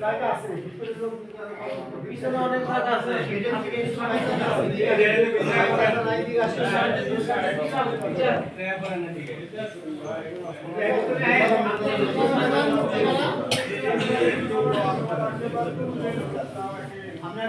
জায়গা আছে পিছনে অনেক জায়গা আছে আপনার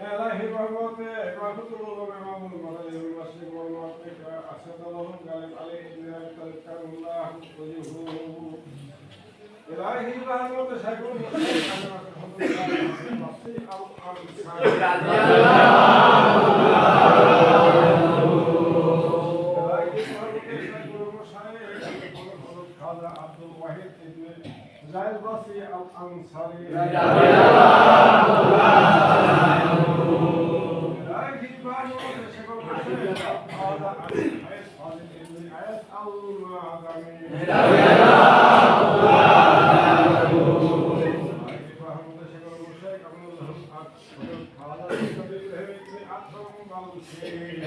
والشيخ والمرجع صلى الله عليه على ذلك الله إلهي محمد سيد إلهي محمد إبراهيم الإمام المرأي المسلم والمعطيك أسد الله قال عليه إن تذكر الله وجهه إلهي محمد سيكون عبد الوحيد ابن زايد البصري الأنصاري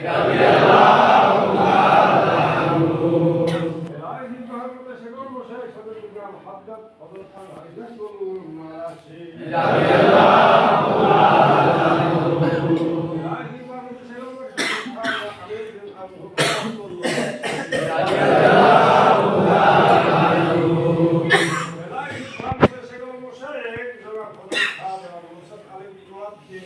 Gabriela.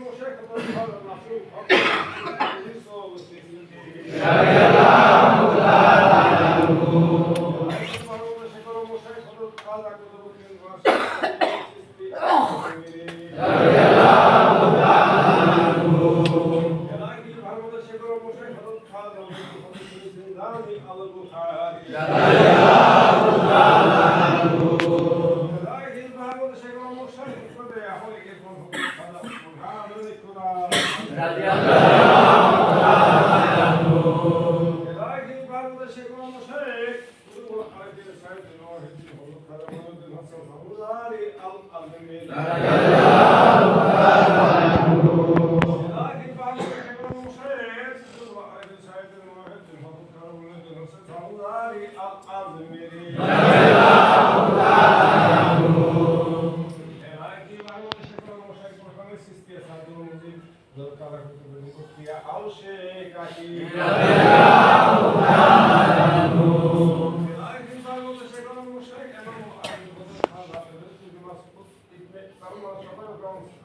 المشاكل طيب هذا المحسوب أكثر من 65 Gracias.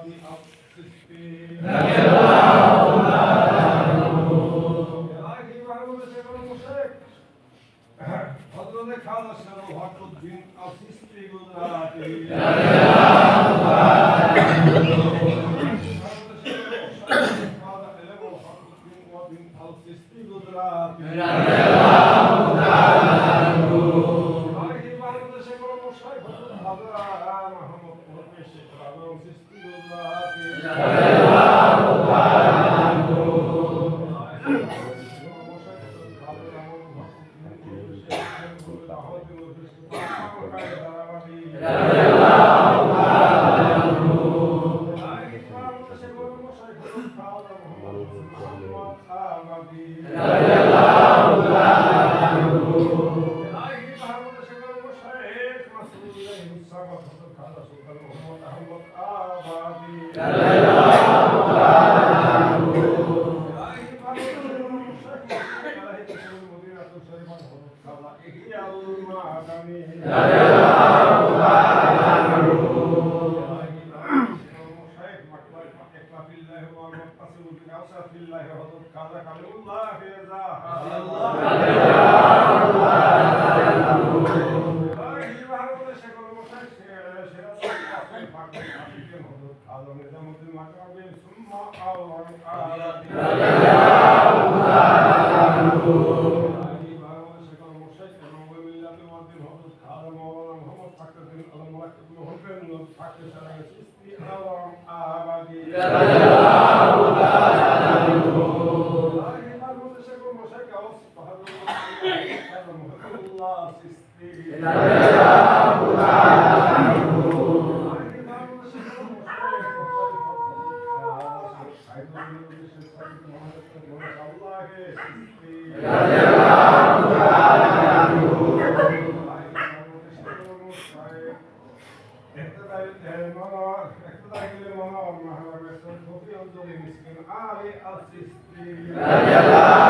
Gott, geh auf. شيخ العظيم سيدنا الله Hare Rama Radiallahu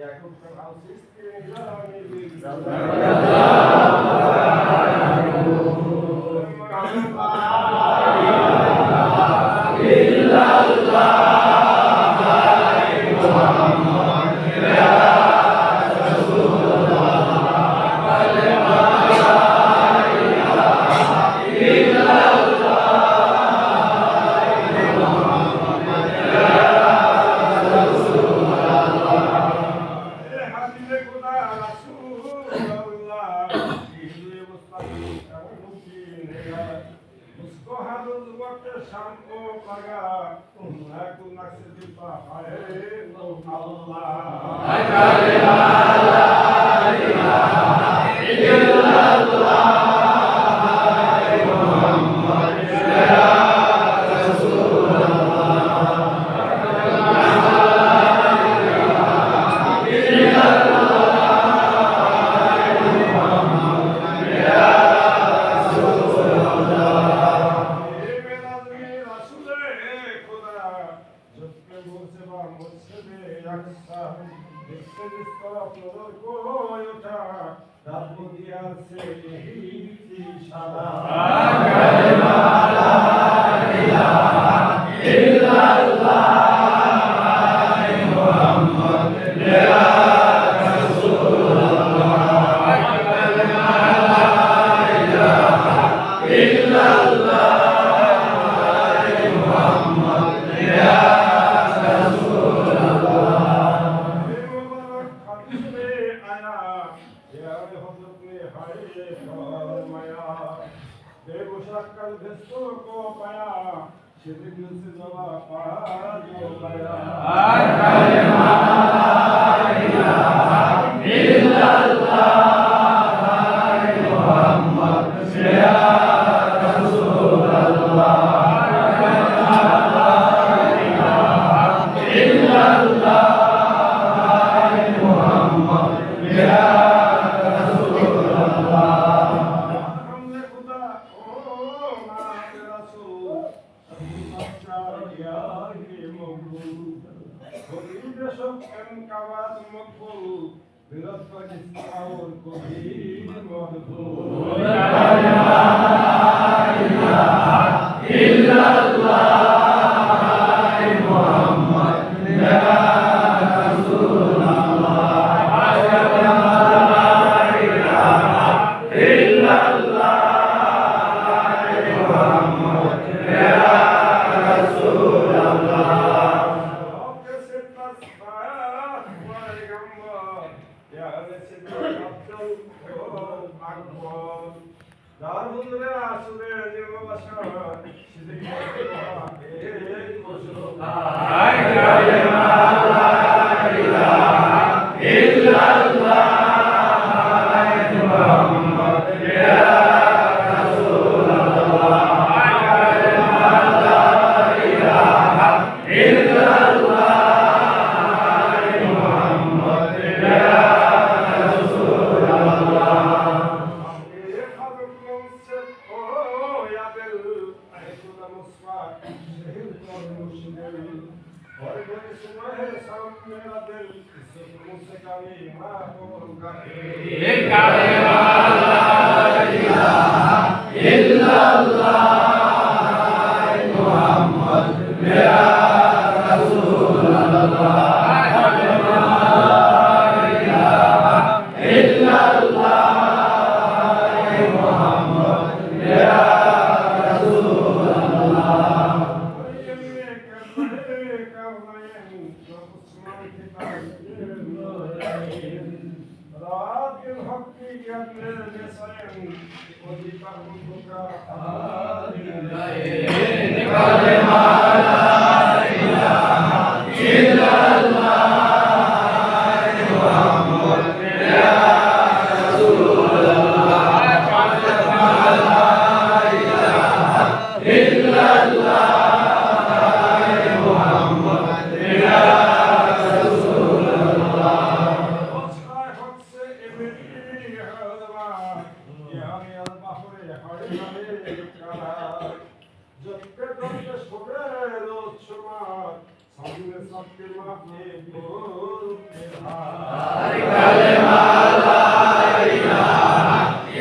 Yaqub bin al-Sistri, Zalani bin Zalani. Vai, vai, vai. Ai, Maria. Yeah.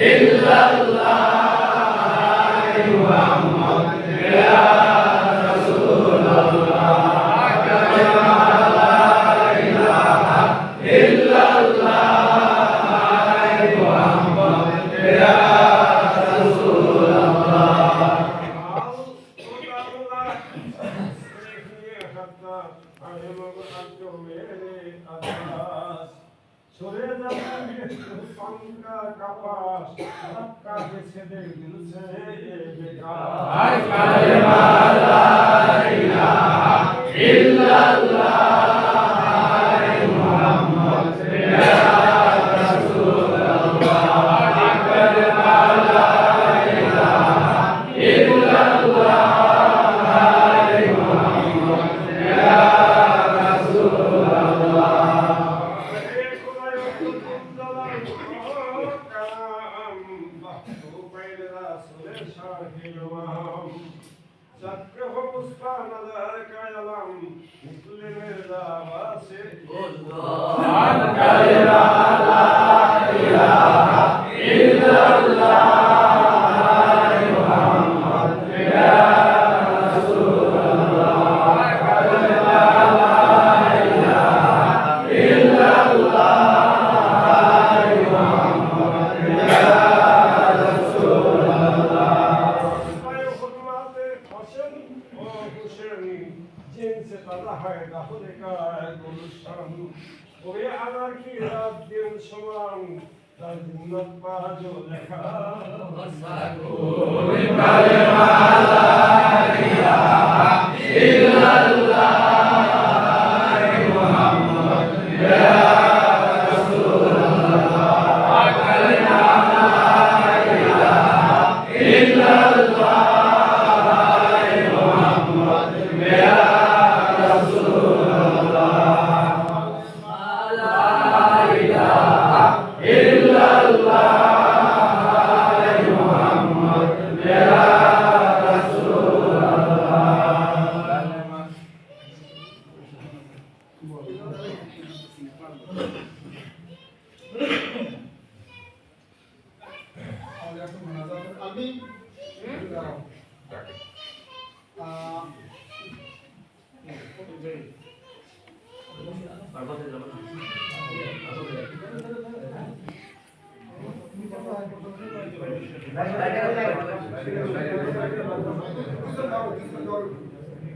إلا Pai, দাম আছে সমান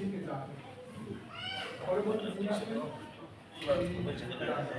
দিকে যায় পরবর্তী জিনিস রাজা।